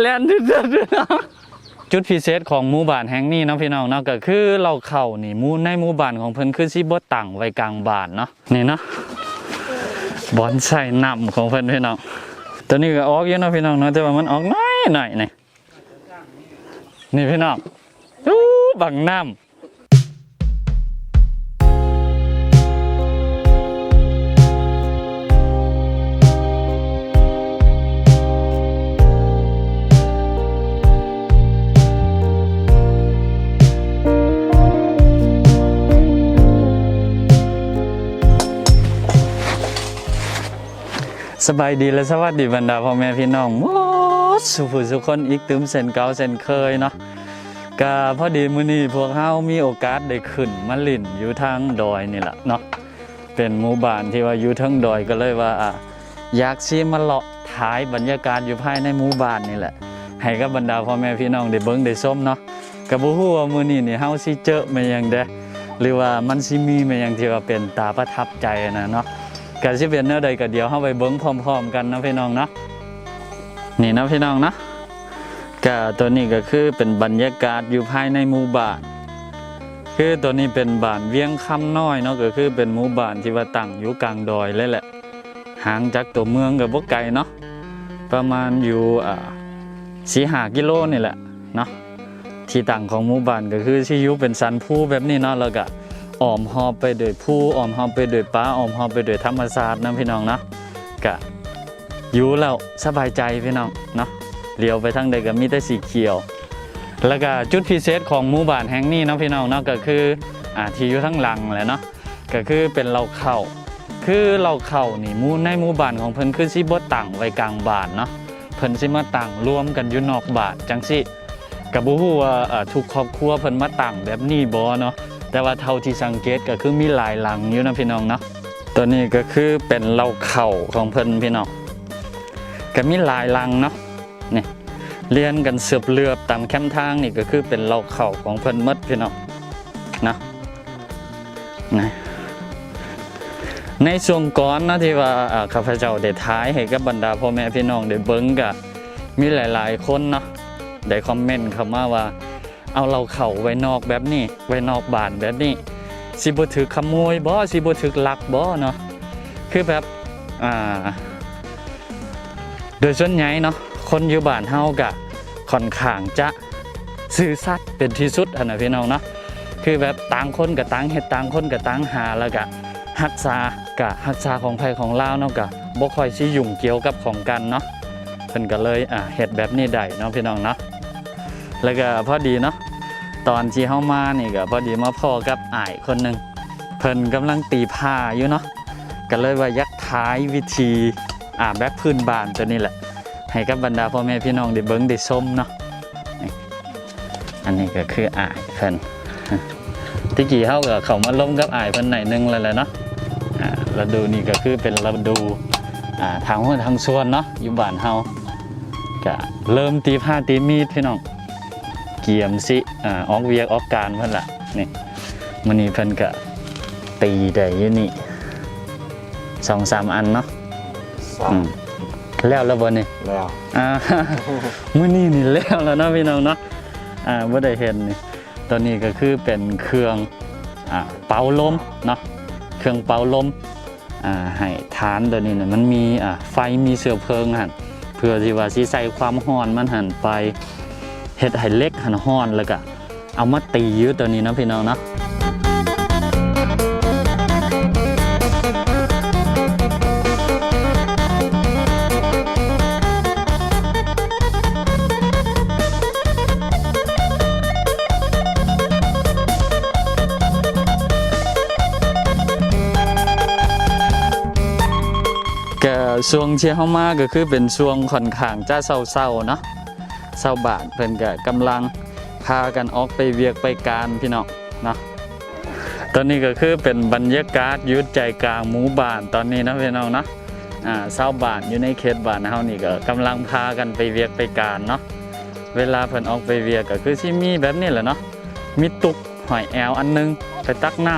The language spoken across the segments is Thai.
แล่นจุดจุดพิเศษของหมู่บ้านแห่งนี้เนาะพี่น้องเนาะก็คือเราเข้านี่หมู่ในหมู่บ้านของเพิ่นคือสิบ่ตั้งไว้กลางบ้านเนาะนี่เนาะบอนใส่น้ำของเพิ่นพี่น้องตัวนี้ก็ออกอยู่เนาะพี่น้องเนาะแต่ว่ามันออกน้อยหน่อยนี่นี่พี่น้องอู้บังน้ำ สบายดีและสวัสดีบรรดาพ่อแม่พี่น้องมดสุขสุขคนอีกตึมเส้นเก่าเส้นเคยเนาะก็พอดีมื้อนี้พวกเฮามีโอกาสได้ขึ้นมาลิ่นอยู่ทางดอยนี่แหละเนาะเป็นหมู่บ้านที่ว่าอยู่ทางดอยก็เลยว่าอะอยากสิมาเลาะถ่ายบรรยากาศอยู่ภายในหมู่บ้านนี่แหละ ให้กับบรรดาพ่อแม่พี่น้องได้เบิ่งได้ชมเนาะก็บ่ฮู้ว่ามื้อนี้นี่เฮาสิเจอมาหยังเด้หรือว่ามันสิมีมาหยังที่ว่าเป็นตาประทับใจนะเนาะ ก็สิเป็นแนวใดก็เดี๋ยวเข้าไปเบิ้งพร้อมๆกันนะพี่น้องเนาะนี่นะพี่น้องเนาะก็ตัวนี้ก็คือเป็นบรรยากาศอยู่ภายในหมู่บ้านคือตัวนี้เป็นบ้านเวียงคำน้อยเนาะก็คือเป็นหมู่บ้านที่ว่าตั้งอยู่กลางดอยเลยแหละห่างจากตัวเมืองกับบ่ไกลเนาะประมาณอยู่อ่าสี่ห้ากิโลนี่แหละเนาะที่ตั้งของหมู่บ้านก็คือที่อยู่เป็นสันภูแบบนี้เนาะแล้วก็ ออมหอบไปโดยผู้ออมหอบไปโดยป้าออมหอบไปโดยธรรมศาสตร์นะพี่น้องเนาะกะอยู่แล้วสบายใจพี่น้องเนาะเลี้ยวไปทางใดก็มีแต่สีเขียว แล้วก็จุดพิเศษของหมู่บ้านแห่งนี้เนาะพี่น้องเนาะก็คืออ่าที่อยู่ทั้งหลังแหละเนาะก็คือเป็นเราเข้าคือเราเข้านี่มู่ในหมู่บ้านของเพิ่นคือสิบ่ตั้งไว้กลางบ้านเนาะเพิ่นสิมาตั้งรวมกันอยู่นอกบ้านจังสิก็บ่ฮู้ว่าทุกครอบครัวเพิ่นมาตั้งแบบนี้บ่เนาะ แต่ว่าเท่าที่สังเกตก็คือมีหลายหลังอยู่นะพี่น้องเนาะตัวนี้ก็คือเป็นเหล่าเข่าของเพิ่นพี่น้องก็มีหลายหลังเนาะนี่เรียนกันเสือบเลือบตามแคมทางนี่ก็คือเป็นเหล่าเข่าของเพิ่นมดพี่น้องนะนะในช่วงก่อนนะที่ว่าข้าพเจ้าได้ท้ายให้กับบรรดาพ่อแม่พี่น้องได้เบิ่งก็มีหลาย ๆ คนเนาะได้คอมเมนต์เข้ามาว่า เอาเราเข่าไว้นอกแบบนี้ ไว้นอกบานแบบนี้สิบถือขโมยบ่สิบถือลักบ่เนาะคือแบบอ่าโดยส่วนใหญ่เนาะคนอยู่บ้านเฮากะค่อนข้างจะซื่อสัตย์เป็นที่สุดนะพี่น้องเนาะคือแบบต่างคนกับต่างเฮ็ดต่างคนกับต่างหาแล้วก็รักษากะรักษาของไผของลาวเนาะกะบ่ค่อยสิยุ่งเกี่ยวกับของกันเนาะเพิ่นก็เลยอ่าเฮ็ดแบบนี้ได้เนาะพี่น้องเนาะแล้วก็พอดีเนาะ ตอนที่เข้ามานี่ก็พอดีมาพ่อกับอ้ายคนหนึ่งเพิ่นกำลังตีผ้าอยู่เนาะก็เลยว่ายักท้ายวิธีอ่าแบบพื้นบ้านตัวนี้แหละ ให้กับบรรดาพ่อแม่พี่น้องได้เบิ่งได้ชมเนาะอันนี้ก็คืออ้ายเพิ่นตะกี้เฮาก็เขามาล้มกับอ้ายเพิ่นหนหนึงแล้วแหละเนาะอ่าฤดูนี้ก็คือเป็นฤดูทางหัวทางส่วนเนาะอยู่บ้านเฮาก็เริ่มตีผ้าตีมีดพี่น้อง เกียมสิอ่าออกเวียกออกการเพิ่นล่ะนี่มื้อนี้เพิ่นก็ตีได้อยู่นี่สองสามอันเนาะสาอืมมแล้วแล้วบ่นี่แล้วอ่ามื้อนี้นี่แล้วแล้วเนาะพี่น้องเนาะอ่าบ่ได้เห็นนี่ตัวนี้ก็คือเป็นเครื่องอ่าเป่าลมเนาะเครื่องเป่าลมอ่าให้ฐานตัวนี้น่ะมันมีอ่าไฟมีเชื้อเพลิงหั่นเพื่อที่ว่าสิใส่ความร้อนมันหั่นไป เฮ็ดให้เล็กหันห้อนแล้วก็เอามาตียู่ตัวนี้นะพี่น้องนะก็ช่วงที่เฮามาก็คือเป็นช่วงค่อนข้างจะเศร้าๆเนาะ ชาวบ้านเพิ่นก็กำลังพากันออกไปเวียกไปการพี่น้องเนาะตอนนี้ก็คือเป็นบรรยากาศอยุดใจกลางหมู่บ้านตอนนี้นะพี่น้องเนาะอ่าชาวบ้านอยู่ในเขตบ้านเฮานี่ก็กำลังพากันไปเวียกไปการเนาะเวลาเพิ่นออกไปเวียกก็คือสิมีแบบนี้แหละเนาะมีตุกหอยแอวอันหนึงไปตักน้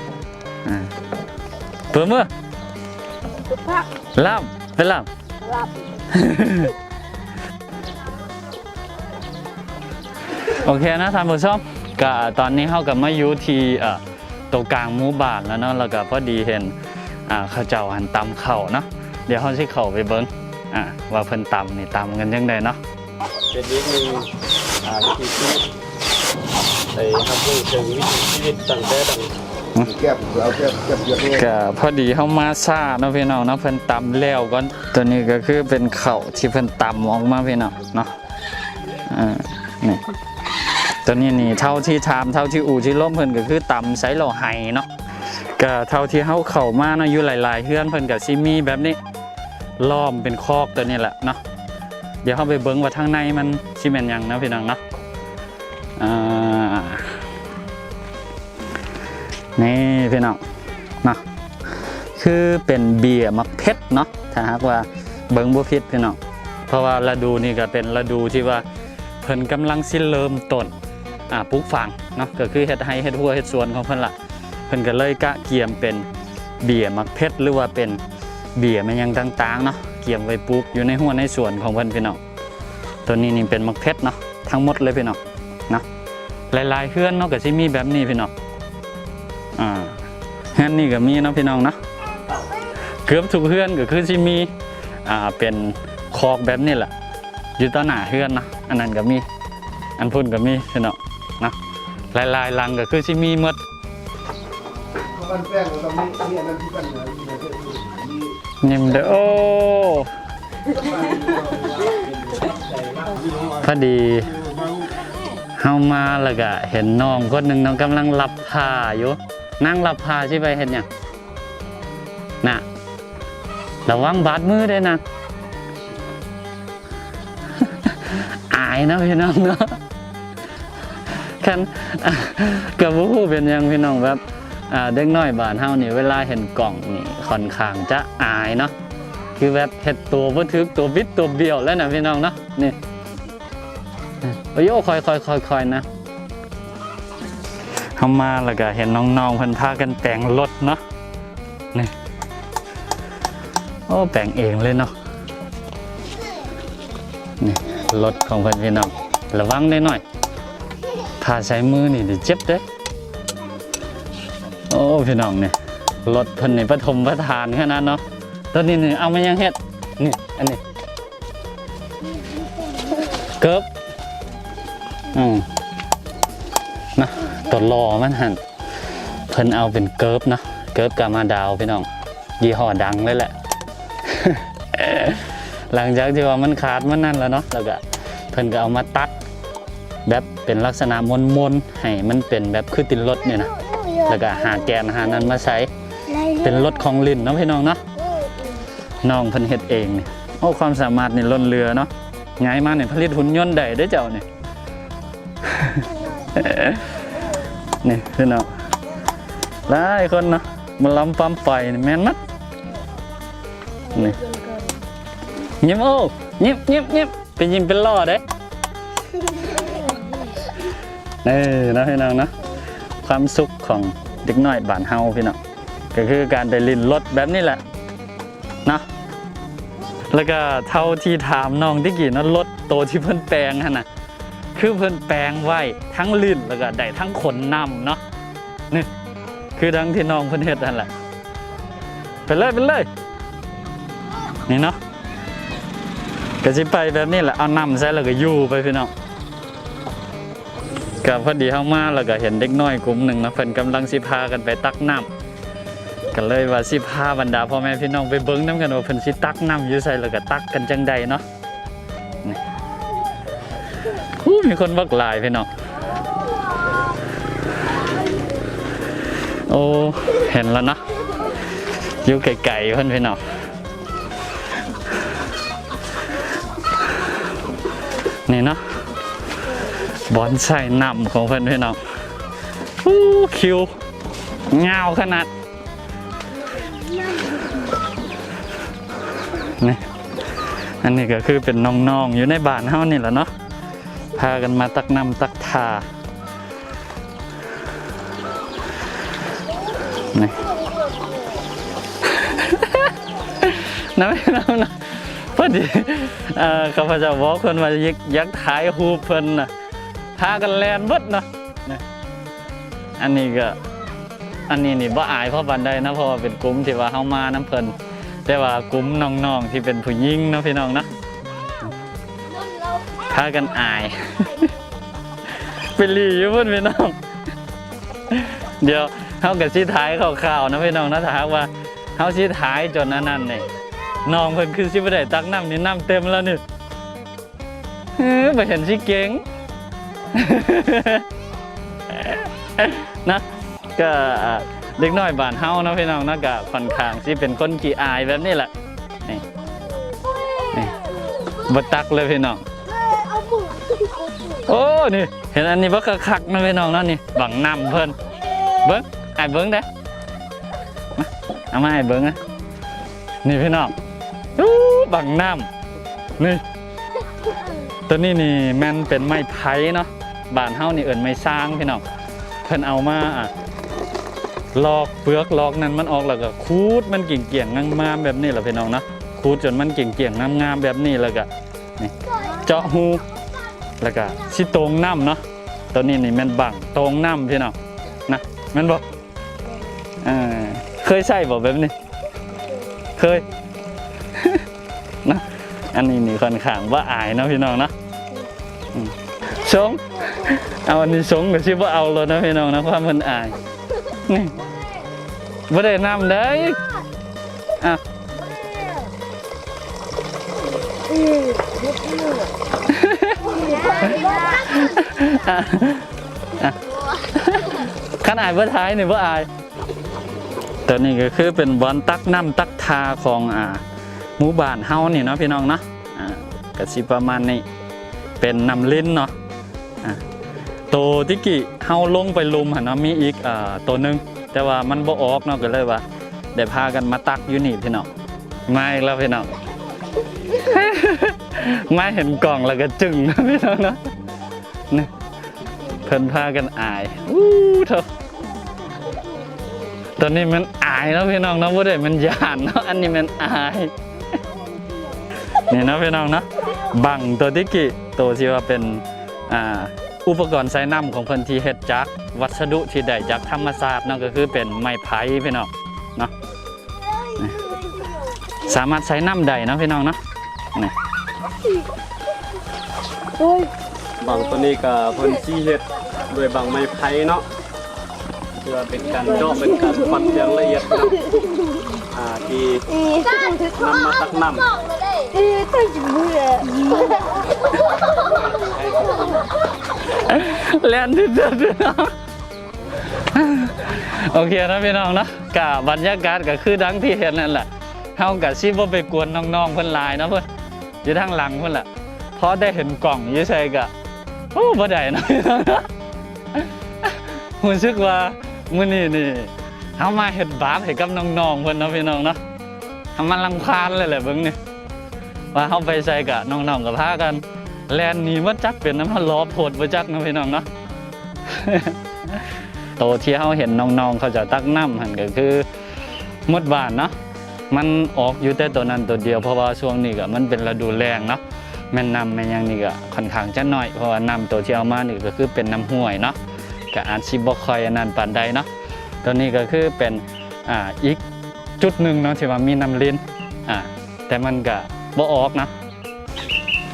ำอ่าเปิดมือพระล่ามไปล่ามรั โอเคนะท่านผู้ชมก็ตอนนี้เขากับมาอยู่ที่เอ่อตรงกลางหมู่บ้านแล้วเนาะแล้วก็พอดีเห็นอ่าเขาเจ้าหันตำเข่าวเนาะเดี๋ยวเขาสิเข้าไปเบิ้งอ่าว่าเพิ่นตำนี่ตำกันยังไงเนาะเป็นอีกหนึ่งอ่าวิถีชีวิตในทำให้ถึงวิถีชีวิตตั้งแต่ดังแก้บเอาแก้บแก้บเยอะเลยก็พอดีเขามาซ่าเนาะพี่น้องเนาะเพิ่นตำแล้วก่อนตัวนี้ก็คือเป็นเข่าวที่เพิ่นตำออกมาพี่น้องเนาะอ่านี่ ตัวนี้นี่เท่าที่ทามเท่าที่อู่ที่ล้มเพิ่นก็คือตำไซโลไฮเนาะก็เท่าที่เฮาเข้ามาเนาะอยู่หลาย ๆเฮือนเพิ่นก็สิมีแบบนี้ล้อมเป็นคอกตัวนี้แหละเนาะเดี๋ยวเฮาไปเบิ่งว่าทางในมันสิแมนยังนะพี่น้องเนาะอ่านี่พี่น้องเนาะคือเป็นเบียร์มักเพชรเนาะถ้าหากว่าเบิ้งบัวพิษพี่น้องเพราะว่าฤดูนี่ก็เป็นฤดูที่ว่าเพิ่นกำลังสิ้นเริ่มต้น อ่าปลูกฝังเนาะก็คือเฮ็ดไร่เฮ็ดหัวเฮ็ดสวนของเพิ่นละเพิ่นก็เลยกะเกียมเป็นเบียมักเพชรหรือว่าเป็นเบียมันยังต่างๆเนาะเกี่ยมไว้ปลูกอยู่ในหัวในสวนของเพิ่นพี่น้องตัวนี้นี่เป็นมักเพชรเนาะทั้งหมดเลยพี่น้องเนาะหลายๆเฮือนเนาะก็สิมีแบบนี้พี่น้องอ่าเฮือนนี่ก็มีเนาะพี่น้องเนาะเกือบทุกเฮือนก็คือสิมีอ่าเป็นคอกแบบนี้แหละอยู่ต่อหน้าเฮือนเนาะอันนั้นก็มีอันพุ่นก็มีพี่น้อง หลายๆหลังก็คือสิมีหมดบ้านแป้งเราต้องมีมีอันนั้นที่บ้านเหนือมีอะไรที่มีนิ่มเด้อโอ้พอดีเฮามาแล้วก็เห็นน้องคนหนึงน้องกำลังรับผ้าอยู่นั่งรับผ้าใช่ไปเห็นหยังน่ะระวังบาดมือด้วยนะ อายนะพี่น้องเนาะ คันกับผู้เป็นยังพี่น้องแบบเด็กน้อยบ้านเฮานี่เวลาเห็นกล่องนี่ค่อนข้างจะอายเนาะคือแบบเห็ดตัวบ่ถึกตัวบิดตัวเบี้ยวแล้วนะพี่น้องเนาะนี่โอ้ยคอยคอยคอยคอยนะเฮามาแล้วก็เห็นน้องๆเพิ่นพากันแต่งรถเนาะนี่โอ้แต่งเองเลยเนาะนี่รถของเพิ่นพี่น้องระวังได้หน่อย ถ้าใช้มือนี่เดี๋ยวเจ็บเด้โอ้พี่น้องเนี่ยรถเพิ่นนี่ปฐมประธานขนาดเนาะตัวนี้นี่เอามายังเฮ็ดนี่อันนี้เกิบอืมนะตัวรอมันหันเพิ่นเอาเป็นเกิบเนาะเกิบกามาดาวพี่น้องยี่ห้อดังเลยแหละ หลังจากที่ว่ามันขาดมันนั่นแล้วเนาะแล้วก็เพิ่นก็เอามาตัด แบบเป็นลักษณะมนๆให้มันเป็นแบบคือติดรถเนี่ยนะแล้วก็หาแกนหานั้นมาใช้เป็นรถของลินเนาะพี่น้องเนาะน้องพิ่นเฮ็ดเองเนี่ยโอ้ความสามารถนี่ล้นเรือเนาะง่ายมากเนี่ยผลิตหุ่นยนต์ได้เด้เจ้าเนี่ยนี่พี่น้องหลายคนเนาะมาล้ำปั๊มไฟนี่แม่นมัดนี่ยิ้มโอ้ยิ้มยิ้มยิ้มเป็นยิ้มเป็นล่อเด้ เออนาะพี่น้องนะความสุขของเด็กน้อยบ้านเฮาพี่น้องก็คือการไปลินรถแบบนี้แหละนาะแล้วก็เท่าที่ถามน้องที่กี่นั้นรถโตที่เพิ่นแปลงหั่นน่ะคือเพิ่นแปลงไว้ทั้งลินแล้วก็ได้ทั้งขนนำเนาะนี่คือดังที่น้องเพิ่นเฮ็ดนั่นแหละไปเลยไปเลยนี่เนาะก็สิไปแบบนี้แหละเอานำใส่แล้วก็อยู่ไปพี่น้อง ก็พอดีเข้ามาแล้วก็เห็นเด็กน้อยกลุ่มหนึ่งนะเพิ่นกำลังสิพากันไปตักน้ำก็เลยว่าสิพาบรรดาพ่อแม่พี่น้องไปเบิ้งน้ำกันว่าเพิ่นสิตักน้ำอยู่ใส่แล้วก็ตักกันจังใดเนาะนี่มีคนบักหลายพี่น้องโอ้เห็นแล้วเนาะอยู่ไกลๆเพิ่นพี่น้องนี่เนาะ บอนใส่นำของเพื่อนพี่น้องคิวเงาวขนาดนี่อันนี้ก็คือเป็นน้องๆอยู่ในบ้านเฮานี่แหละเนาะพากันมาตักน้ำตักทานี่นะพี่น้องนะอดีเอ่อข้าพเจ้าบอกเพิ่นว่ายากยากถ่ายรูเพิ่อนน่ะ พากันแล่นเบิดเนาะนะอันนี้ก็ อันนี้นี่บ่อายเพราะบันไดนะเพราะว่าเป็นกลุ่มที่ว่าเฮามาน้ำเพิ่นแต่ว่ากลุ่มน้องๆที่เป็นผู้หญิงเนาะพี่น้องเนาะพากันอาย เป็นลีอยู่เพิ่นพี่น้อง เดี๋ยวเฮากับสิท้ายข่าวๆนะพี่น้องนะถ้าหากว่าเฮาสิท้ายจนอันนั้นนี่น้องเพิ่นคือสิบ่ได้ตักน้ำนี่น้ำเต็มแล้วนี่เฮ้อบ่เห็นสิเก่ง นะก็เด็กน้อยบ้านเฮานะพี่น้องนะก็ค่อนข้างสิเป็นคนขี้อายแบบนี้แหละนี่นี่บตักเลยพี่น้องโอ้นี่เห็นอันนี้บ่คักๆนะพี่น้องเนาะนี่บังน้ำเพิ่นเบิ้งไอ้เบิ้งได้มาเอามาไอ้เบิ้งนะนี่พี่น้องบังน้ำนี่ตัวนี้นี่แม่นเป็นไม้ไผ่เนาะ บ้านเฮานี่เอิ้นไม้สร้างพี่น้องเพิ่นเอามาอะลอกเปลือกลอกนั้นมันออกแล้วก็ขูดมันเกี่ยงๆงามๆแบบนี้แหละพี่น้องนะขูดจนมันเกี่ยงๆงามๆแบบนี้แล้วก็นี่เจาะหูแล้วก็สิตรงน้ำเนาะตัวนี้นี่ม่นบังตรงน้ำพี่น้องนะม่นบออเคยใส่บ่แบบนี้ เคยนะอันนี้นี่ค่อนข้างว่าอายเนาะพี่น้องเนาะอืมชง เอาอันนี้ชงก็สิบ่เอาแล้วนะพี่น้องนะความเพิ่นอายนี่บ่ได้น้ำได้อะอะอะขนาดเพื่อท้ายนี่เพื่ออายตัวนี้ก็คือเป็นบอลตักน้ำตักทาของอ่าหมู่บ้านเฮานี่เนาะพี่น้องเนาะอ่ากสิประมาณนี้เป็นน้ำลิ้นเนาะอะ ตัวที่กี่เฮาลงไปลุมหันเนาะมีอีกอ่าตัวหนึ่งแต่ว่ามันบ่ออกเนาะก็เลยว่าได้พากันมาตักอยู่นี่พี่น้องมาอีกแล้วพี่น้องมาเห็นกล่องแล้วก็จึงนะพี่น้องนะนี่เพิ่นพากันอายอู้เถอะตอนนี้มันอายเนาะพี่น้องเนาะบ่ได้มันยานเนาะอันนี้มันอายนี่นะพี่น้องนะบังตัวที่กี่ตัวที่ว่าเป็นอ่า อุปกรณ์ใช้น้ำของเพิ่นที่เฮ็ดจากวัสดุที่ได้จากธรรมชาติเนาะก็คือเป็นไม้ไผ่พี่น้องเนาะสามารถใช้น้ำได้นะพี่น้องเนาะนี่บางตัวนี้ก็เพิ่นสิเฮ็ดด้วยบางไม้ไผ่เนาะเพื่อเป็นการเจาะเป็นการฟันอย่างละเอียดนะ ที่อีตั้งนำมาตักน้ำอีตั้งจิ๋วเลยเล่นที่สุดเนะโอเคนะพี่น้องนะกะบรรยากาศก็คือดังที่เห็นนั่นแหละเฮากะสิบ่ไปกวนน้องๆเพิ่นลายนะเพิ่นอยู่ทางหลังเพิ่นล่ะพอได้เห็นกล่องอยู่ใส่กะโอ้บ่ได้นะพี่น้องเนาะรู้สึกว่ามื้อนี้นี่ เฮามาเฮ็ดบาปให้กับน้องๆเพิ่อนเนาะพี่น้องเนาะเฮามันรังคาญเลยแหละเบิ่งนี่ว่าเฮาไปใส่กะน้องๆก็พากันแลนนีมันจักเป็นน้ำมันล้อโพดบ่จักนะพี่น้องเนาะโตที่เขาเห็นน้องๆเขาจะตักน้ำหันก็คือมดบานเนาะมันออกอยู่แต่ตัวนั้นตัวเดียวเพราะว่าช่วงนี้ก็มันเป็นฤดูแล้งเนาะแม่น้ำแม่นหยังนี่ก็ค่อนข้างจะน้อยเพราะว่าน้ำตัวที่เอามานี่ก็คือเป็นน้ำห้วยเนาะก็อาจสิบ่คอยอันนั้นปานใดเนาะ ตัวนี้ก็คือเป็นอ่าอีกจุดหนึ่งเนาะที่ว่ามีน้ำลิ้นอ่าแต่มันก็บ่ออกนะ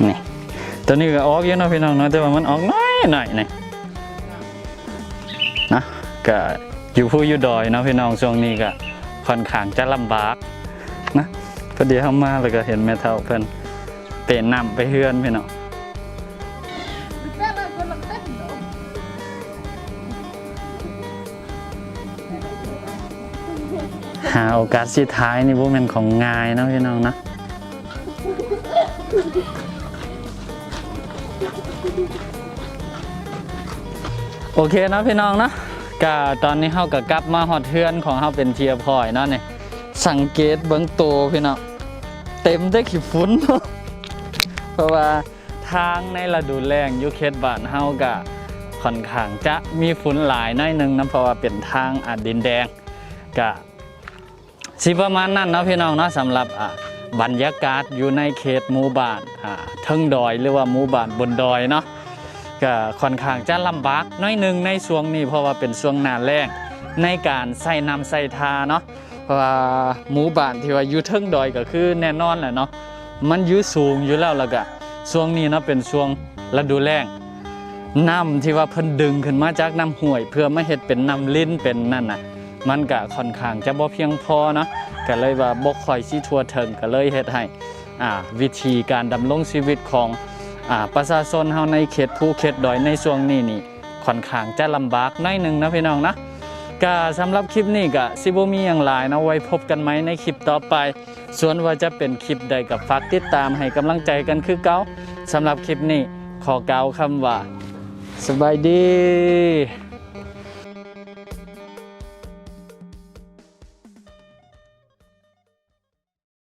นี่ตัวนี้ก็ออกเยอะนะพี่น้องเนาะแต่ว่ามันออกน้อยหน่อยนี่นะก็อยู่ผู้อยู่ดอยเนาะพี่น้องช่วงนี้ก็ค่อนข้างจะลำบากนะพอดีเข้ามาแล้วก็เห็นแม่เฒ่าเพิ่นเปนน้ำไปเฮือนพี่น้อง หาโอกาสสุดท้ายนี่บ่แม่นของงายนะพี่น้องนะโอเคนะพี่น้องนะก็ตอนนี้เฮาก็กลับมาฮอดเทือนของเฮาเป็นเทียพอยเนาะนี่สังเกตเบิ่งโตพี่น้องเต็มด้วยขี้ฝุ่นเพราะว่าทางในฤดูแล้งยุเขตบ้านเฮาก็ค่อนข้างจะมีฝุ่นหลายหน้อยนึงนะเพราะว่าเป็นทางอาดินแดงก็ สิประมาณนั้นเนาะพี่น้องเนาะสำหรับบรรยากาศอยู่ในเขตหมู่บ้านอ่งดอยหรือว่าหมู่บ้านบนดอยเนาะก็ค่อนข้างจะลำบากน้อยหนึ่งในช่วงนี้เพราะว่าเป็นช่วงหน้าแล้งในการใส่น้ำใส่ทาเนาะเพราะว่าหมู่บ้านที่ว่าอยู่เทิงดอยก็คือแน่นอนแหละเนาะมันอยู่สูงอยู่แล้วแล้วก็ช่วงนี้เนาะเป็นช่วงฤดูแล้งน้ำที่ว่าเพิ่นดึงขึ้นมาจากน้ำห้วย เพื่อมาเฮ็ดเป็นน้ำลิ้นเป็นนั่นน่ะ มันก็ค่อนข้างจะบ่เพียงพอนะก็เลยว่าบ่ค่อยสิทั่วถึงก็เลยเฮ็ดให้อ่าวิธีการดำรงชีวิตของอ่าประชาชนเฮาในเขตภูเขตดอยในช่วงนี้นี่ค่อนข้างจะลำบากหน้อยหนึงนะพี่น้องนะก็สำหรับคลิปนี้ก็สิบ่มีหยังหลายนะไว้พบกันไหมในคลิปต่อไป ส่วนว่าจะเป็นคลิปใดก็ฝากติดตามให้กำลังใจกันคือเก่าสำหรับคลิปนี้ขอกล่าวคำว่า สบายดี